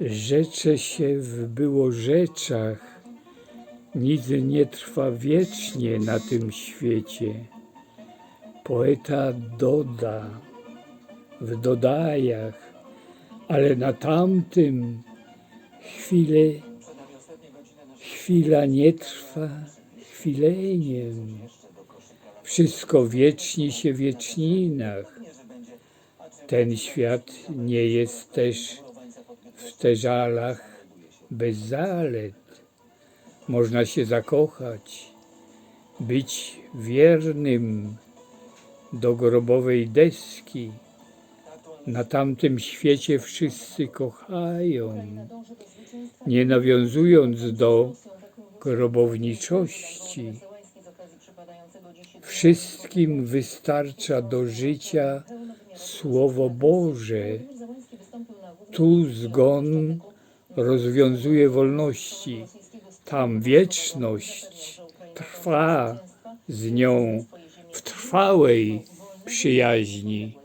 Rzecze się w było rzeczach, nic nie trwa wiecznie na tym świecie. Poeta doda w dodajach, ale na tamtym chwilę, chwila nie trwa chwileniem. Wszystko wiecznie się w wieczninach. Ten świat nie jest też w te żalach bez zalet. Można się zakochać, być wiernym do grobowej deski. Na tamtym świecie wszyscy kochają, nie nawiązując do grobowniczości. Wszystkim wystarcza do życia Słowo Boże. Tu zgon rozwiązuje wolności, tam wieczność trwa z nią w trwałej przyjaźni.